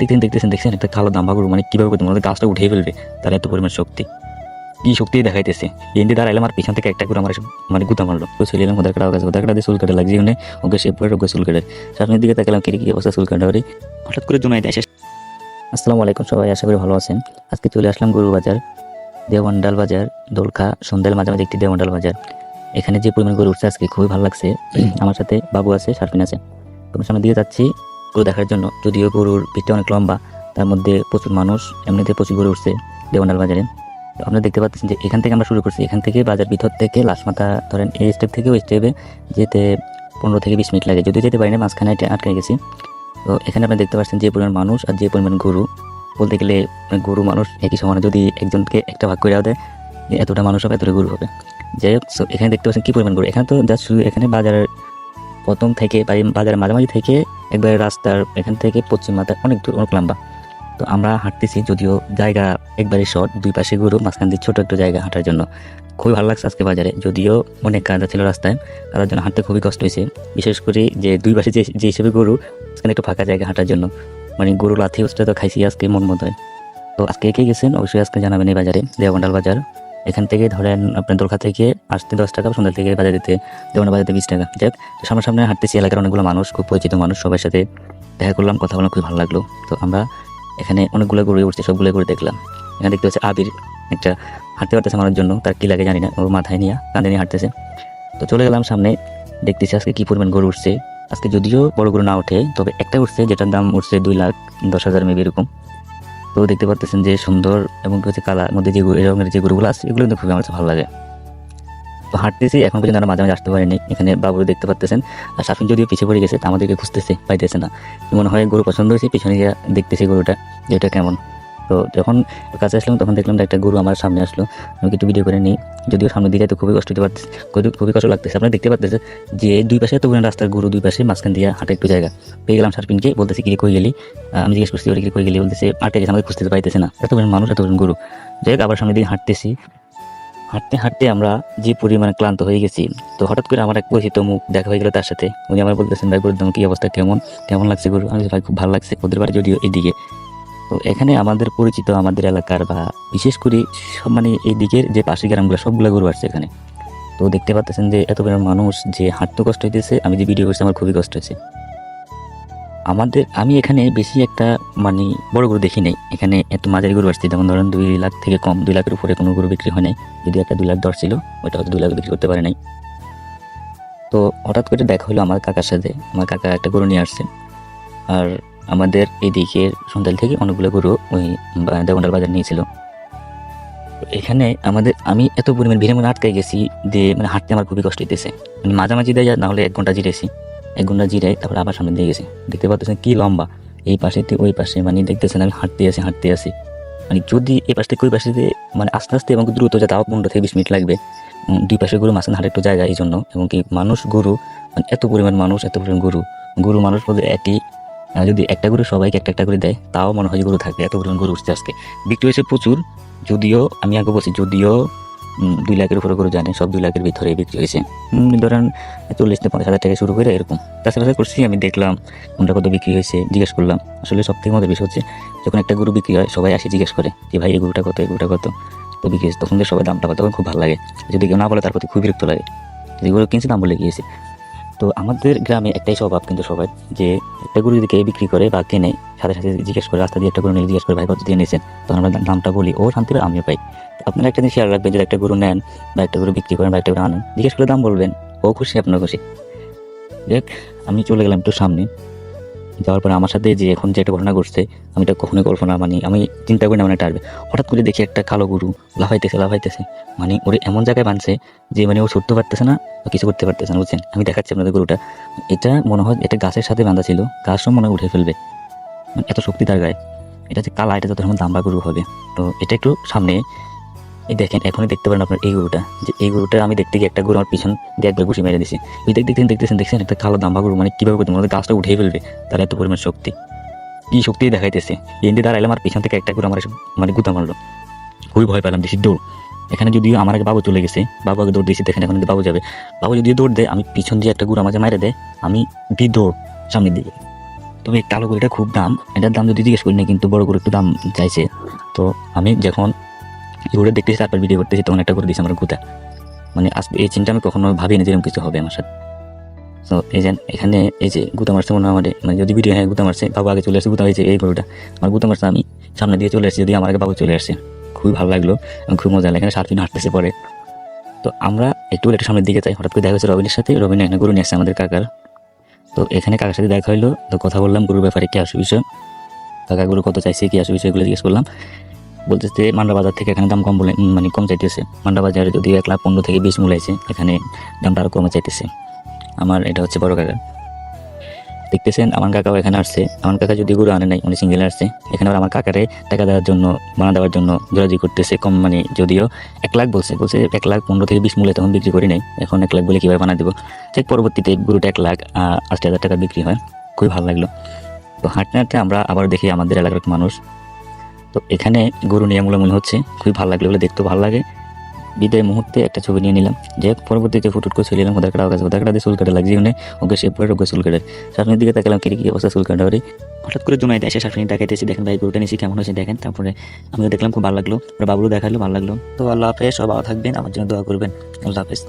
দেখতেন দেখতেছেন, দেখছেন একটা কালো দাম্বা গরু মানে কীভাবে করতে মনে গাছটা উঠেই ফেলবে, তার এত পরিমাণ শক্তি। কি শক্তি দেখাইতেছে? এনদি দাঁড়াইলাম আর পিছন থেকে একটা করে আমার মানে গুতা মারলো। তো চলে এলাম ওদের কাটা কাছে। ওদের কাটা দিয়ে চুল কাটা লাগছে ওকে সে পরে ওকে চুল কাটে। সামনের দিকে তাকালাম, কি কি অবস্থা চুল কাটা হঠাৎ করে জমাই দেয় আসসালামু আলাইকুম সবাই, আশা করি ভালো আছেন। আজকে চলে আসলাম গরু বাজার দেওয়ান্ডাল বাজার, দোলখা সন্ধ্যাল মাঝামাঝি একটি দেওয়ান্ডাল বাজার। এখানে যে পরিমাণ গরু উঠছে আজকে খুবই ভালো লাগছে। আমার সাথে বাবু আছে সারফিন আছে। তোমার সামনে দিয়ে যাচ্ছি। গরু দেখার জন্য যদিও গরুর পিঠটা অনেক লম্বা, তার মধ্যে প্রচুর মানুষ, এমনিতে প্রচুর গরু উঠছে দেওয়ান্ডাল বাজারে। আপনারা দেখতে পাচ্ছেন যে এখান থেকে আমরা শুরু করছি। এখান থেকে বাজার ভিতর থেকে লাশমাথা ধরেন এই স্টেপ থেকে ওই স্টেপে যেতে পনেরো থেকে বিশ মিনিট লাগে। যদিও যেতে পারি না, মাঝখানে আটকে গেছি। তো এখানে আপনি দেখতে পাচ্ছেন যে পরিমাণ মানুষ আর যে পরিমাণ গরু। বলতে গেলে গরু মানুষ একই সমানে। যদি একজনকে একটা ভাগ করে দেয়, এতটা মানুষ হবে, এতটা গরু হবে। যাই হোক এখানে দেখতে পাচ্ছেন কী পরিমাণ গরু। এখানে তো জাস্ট শুধু এখানে বাজারের প্রথম থেকে বাজারের মাঝামাঝি থেকে একবারে রাস্তার এখান থেকে পশ্চিম মাথায় অনেক দূর, অনেক লম্বা। তো আমরা হাঁটতেছি, যদিও জায়গা একবারে শর্ট দুই পাশে গরু, মাঝখান দিয়ে ছোটো একটু জায়গা হাঁটার জন্য। খুবই ভালো লাগছে আজকে বাজারে, যদিও অনেক কাদা ছিল রাস্তায় কাদার জন্য হাঁটতে খুবই কষ্ট হয়েছে। বিশেষ করে যে দুই পাশে যে যে হিসেবে গরু, সেখানে একটু ফাঁকা জায়গা হাঁটার জন্য। মানে গরু লাথি উঠতে তো খাইছি আজকে মন মতো। তো আজকে কে গেছেন? অবশ্যই আজকে জানাবেন এই বাজারে দেওয়ান্ডাল বাজার। এখান থেকে ধরেন আপনার দোলখা থেকে আসতে দশ টাকা, সন্ধ্যা থেকে বাজার দিতে দেওয়ান্ডাল বাজারে বিশ টাকা। যাক সামনে সামনে হাঁটতেছি, এলাকার অনেকগুলো মানুষ, খুব পরিচিত মানুষ, সবার সাথে দেখা করলাম, কথা বললাম খুব ভালো লাগল। তো আমরা এখানে অনেকগুলো গরু উঠছে সবগুলো গরু দেখলাম। এখানে দেখতে হচ্ছে আবির, একটা হাঁটতে পারতেছে আমার জন্য, তার কী লাগে জানি না, ও মাথায় নিয়ে কাঁধে নিয়ে হাঁটতেছে। তো চলে গেলাম সামনে, দেখতেছি আজকে কী পরিমাণ গরু উঠছে আজকে যদিও বড় গরু না ওঠে, তবে একটা উঠছে যেটার দাম উঠছে দুই লাখ দশ হাজার মেবি এরকম। তো দেখতে পারতেছেন যে সুন্দর এবং হচ্ছে কালার মধ্যে যে রঙের যে গরুগুলো আছে, এগুলো কিন্তু খুবই আমার ভালো লাগে। তো হাঁটতেছি, এখন পর্যন্ত আমরা মাঝে মাঝে আসতে পারিনি। এখানে বাবুর দেখতে পাচ্ছেন আর সাফিন যদিও পিছিয়ে পড়ে গেছে, তা আমাদেরকে খুঁজতেছে, পাইতেছে না। মনে হয় গরু পছন্দ হয়েছে, পিছনে গিয়ে দেখতেছি গরুটা, যে এটা কেমন। তো যখন কাছে আসলাম, তখন দেখলাম একটা গরু আমার সামনে আসলো। আমি একটু ভিডিও করে নিই। যদিও সামনে দিকে তো খুবই কষ্ট হতে পারতেছে, খুবই- কষ্ট লাগতেছে। আপনারা দেখতে পাচ্ছেন যে দুই পাশে তো রাস্তার গরু, দুই পাশে মাঝখান দিয়ে হাঁটা একটু জায়গা। পেয়ে গেলাম সারপিনকে, বলতেছি কি কই গেলি? আমি জিজ্ঞেস করছি, ওরা কি কই গেলি? বলতেছে আটকে গেছে? আমাকে খুঁজতে পাইতেছে না। এত পরিমাণ মানুষ, এত পরিমাণ গরু। যাই হোক, আবার সামনে দিকে হাঁটতেছি। হাঁটতে হাঁটতে আমরা যে পরিমাণে ক্লান্ত হয়ে গেছি, তো হঠাৎ করে আমার এক পরিচিত মুখ দেখা হয়ে গেল তার সাথে। উনি আমার বলতেছেন, ভাই, গরুর দাম কি অবস্থা? কেমন? কেমন লাগছে গরু? আমি ভাই, খুব ভালো লাগছে। ওদের বাড়ি যদিও এদিকে। তো এখানে আমাদের পরিচিত আমাদের এলাকার বা বিশেষ করে সব মানে এই দিকের যে পাশে গ্রামগুলো, সবগুলো গরু আসছে এখানে। তো দেখতে পাচ্ছেন যে এত পরিমাণ মানুষ যে হাঁটতে কষ্ট হইতেছে, আমি যে ভিডিও করছি আমার খুবই কষ্ট হয়েছে। আমাদের, আমি এখানে বেশি একটা মানে বড় গরু দেখি নাই। এখানে এত মাঝারি গরু আসছে, যেমন ধরেন দুই লাখ থেকে কম, দুই লাখের উপরে কোনো গরু বিক্রি হয় নাই। যদি একটা দুই লাখ দর ছিল ওইটা হয়তো দুই লাখ বিক্রি করতে পারে নাই। তো হঠাৎ করে দেখা হলো আমার কাকার সাথে, আমার কাকা একটা গরু নিয়ে আসছে। আর আমাদের এদিকে সন্ধ্যাল থেকে অনেকগুলো গরু ওই দেওয়ান্ডার বাজার নিয়েছিল। এখানে আমাদের, আমি এত পরিমাণ ভিড়ের মধ্যে আটকে গেছি যে মানে হাঁটতে আমার খুবই কষ্ট হইতেছে। মানে মাঝামাঝি দেয় না হলে এক ঘণ্টা জিরেছি। এক ঘণ্টা জিরে তারপর আবার সামনে দিয়ে গেছি। দেখতে পাচ্ছেন কি লম্বা। এই পাশে ওই পাশে মানে দেখতেছেন আমি হাঁটতে আসি হাঁটতে আসি মানে যদি এই পাশ থেকে ওই পাশে মানে আস্তে আস্তে এবং দ্রুত যাতে তাও পনেরো থেকে বিশ মিনিট লাগবে দুই পাশে গরু মাঝখানে হাঁটে একটু জায়গা এই জন্য। এবং কি মানুষ, গরু মানে এত পরিমাণ মানুষ, এত পরিমাণ গরু। গরু, মানুষ বলতে একই যদি একটা গরু সবাইকে একটা একটা করে দেয়, তাও মনে হয় গরু থাকবে। এত পরিমাণ গরু উঠছে আজকে। বিক্রি হয়েছে প্রচুর। যদিও, আমি আগে বলছি, যদিও দুই লাখের উপরে গরু জানে, সব দুই লাখের ভিতরে বিক্রি হয়েছে। ধরেন, চল্লিশ থেকে পঞ্চাশ হাজার শুরু করে এরকম। তাছাড়া করছি, আমি দেখলাম, কোনটা কত বিক্রি হয়েছে, জিজ্ঞেস করলাম। আসলে সব থেকে মজার বিষয় হচ্ছে, যখন একটা গরু বিক্রি হয়, সবাই আসে জিজ্ঞেস করে যে, ভাই, এই গরুটা কত, এই গরুটা কত? তো বিক্রি হয়েছে। তখন সবাই দামটা পায়, তখন খুব ভালো লাগে। যদি কেউ না বলে, তার প্রতি খুব বিরক্ত লাগে। যে গরু কিনছে, দাম বলে গিয়েছে। তো আমাদের গ্রামে একটাই স্বভাব কিন্তু সবাই যে একটা গরু যদি কে বিক্রি করে বা কেনে, সাথে সাথে জিজ্ঞেস করে, রাস্তা দিয়ে একটা গরু নিয়ে জিজ্ঞেস করে, ভাই কত দিয়ে নিয়েছেন তখন আমরা দামটা বলি, ও শান্তি পাই আমিও পাই। আপনারা একটা দিন শেয়ার রাখবেন, যদি একটা গরু নেন বা একটা গরু বিক্রি করেন বা একটা গরু আনেন, জিজ্ঞেস করে দাম বলবেন, ও খুশি আপনার খুশি? দেখ আমি চলে গেলাম একটু সামনে। যাওয়ার পরে আমার সাথে যে এখন যে একটা ঘটনা ঘটছে, আমি এটা কখনোই কল্পনা মানে আমি চিন্তা করি না মানে আসবে হঠাৎ করে দেখি একটা কালো গরু লাফাইতেছে লাফাইতেছে। মানে ওরে এমন জায়গায় বানছে যে মানে ও ছুটতে পারতেছে না বা কিছু করতে পারতেছে না, বুঝছেন? আমি দেখাচ্ছি আপনাদের গরুটা। এটা মনে হয় এটা গাছের সাথে বাঁধা ছিল গাছও মনে উঠে ফেলবে। মানে এত শক্তি তার গায়ে। এটা যে কালা, এটা যত সময় দাম্বা গরু হবে। তো এটা একটু সামনে এই দেখেন, এখনই দেখতে পারেন আপনার এই গরুটা। যে এই গরুটা আমি দেখতে গিয়ে একটা গরু আমার পিছন দিয়ে একবার ঘুষি মেরে দিছি। দেখ দেখতেন দেখতেছেন, দেখছেন, একটা কালো দাম্বা গরু মানে কীভাবে করতে মনে গাছটা উঠে ফেলবে। তার এত পরিমাণ শক্তি। কি শক্তি দেখাইতেছে। এনডি দাঁড়াইলাম আর পিছন থেকে একটা করে আমার মানে গুতা মারলো। খুবই ভয় পেলাম বেশি দৌড়। এখানে যদিও আমার আগে বাবু চলে গেছে, বাবু আগে দৌড় দিয়েছি, দেখেন এখন যদি বাবু যাবে। বাবু যদি দৌড় দেয়, আমি পিছন দিয়ে একটা গুড়া মাঝে মারে দেয়, আমি দি দৌড় সামনের দিকে। তবে এই কালো গরুটা খুব দাম। এটার দাম যদি জিজ্ঞেস করি না, কিন্তু বড় গরু একটু দাম চাইছে। তো আমি যখন ঘুরে দেখতেছি, তারপর ভিডিও করতেছি, তখন একটা করে দিয়েছি আমার গুতা। মানে আজ এই চিন্তা আমি কখনো ভাবিনি যে এরকম কিছু হবে আমার সাথে। তো এই যে এখানে এই যে গুতা মারছে মনে হয় আমাদের মানে যদি ভিডিও হ্যাঁ গুতা মারছে, বাবু আগে চলে আসছে গুতা হয়েছে, এই গরুটা। আমার গুতা মারছে, আমি সামনে দিয়ে চলে আসছি যদি আমার আগে বাবু চলে আসছে খুবই ভালো লাগল খুব মজা লাগে এখানে সাত দিন হাঁটতেছে পরে। তো আমরা একটু একটু সামনের দিকে যাই, হঠাৎ করে দেখা হচ্ছে রবিনের সাথে, রবিন এখানে গরু নিয়ে আসছে আমাদের কাকার। তো এখানে কাকার সাথে দেখা হইল, তো কথা বললাম, গরুর ব্যাপারে কী আসু বিষয় কাকা গরু কত চাইছে, কী আসু বিষয় এগুলো জিজ্ঞেস করলাম। বলতেছে, মান্ডা বাজার থেকে এখানে দাম কম বলে মানে কম চাইতেছে। মান্ডা বাজারে যদি এক লাখ পনেরো থেকে বিশ মূল আছে এখানে দামটা আরও কমে চাইতেছে। আমার এটা হচ্ছে বড় কাকা। দেখতেছেন, আমার কাকাও এখানে আসছে। আমার কাকা যদি গরু আনে নাই, উনি সিঙ্গেল আসছে। এখানে আমার কাকারে টাকা দেওয়ার জন্য বানা দেওয়ার জন্য জোরাজি করতেছে, কম মানে যদিও এক লাখ বলছে বলছে এক লাখ পনেরো থেকে বিশ মূল্যে তখন বিক্রি করি নাই, এখন এক লাখ বলে কীভাবে বানা দেবো? ঠিক পরবর্তীতে গরুটা এক লাখ আশি হাজার টাকা বিক্রি হয়। খুবই ভালো লাগল। তো হাঁটতে হাঁটতে আমরা আবার দেখি আমাদের এলাকার মানুষ তো এখানে গরু নিয়ে মূল্য মনে হচ্ছে, খুবই ভালো লাগল বলে দেখতে ভালো লাগে। বিদায় মুহূর্তে একটা ছবি নিয়ে নিলাম। যে পরবর্তীতে ফুটুট করে চলে এলাম ওদের কাছে ওদের কাটাতে চুল কাটা লাগছে ওখানে ওকে সে পরে ওকে চুল কাটার সামনের দিকে তাকালাম, কি কি অবস্থা চুল কাটা হঠাৎ করে জমাই এসে সামনে দেখাইতেছি দেখেন ভাই গরুটা নিচে কেমন হয়েছে দেখেন। তারপরে আমিও দেখলাম, খুব ভালো লাগল। বাবুরও দেখাল, ভালো লাগল। তো আল্লাহ হাফেজ সব ভালো থাকবেন, আমার জন্য দোয়া করবেন। আল্লাহ হাফেজ।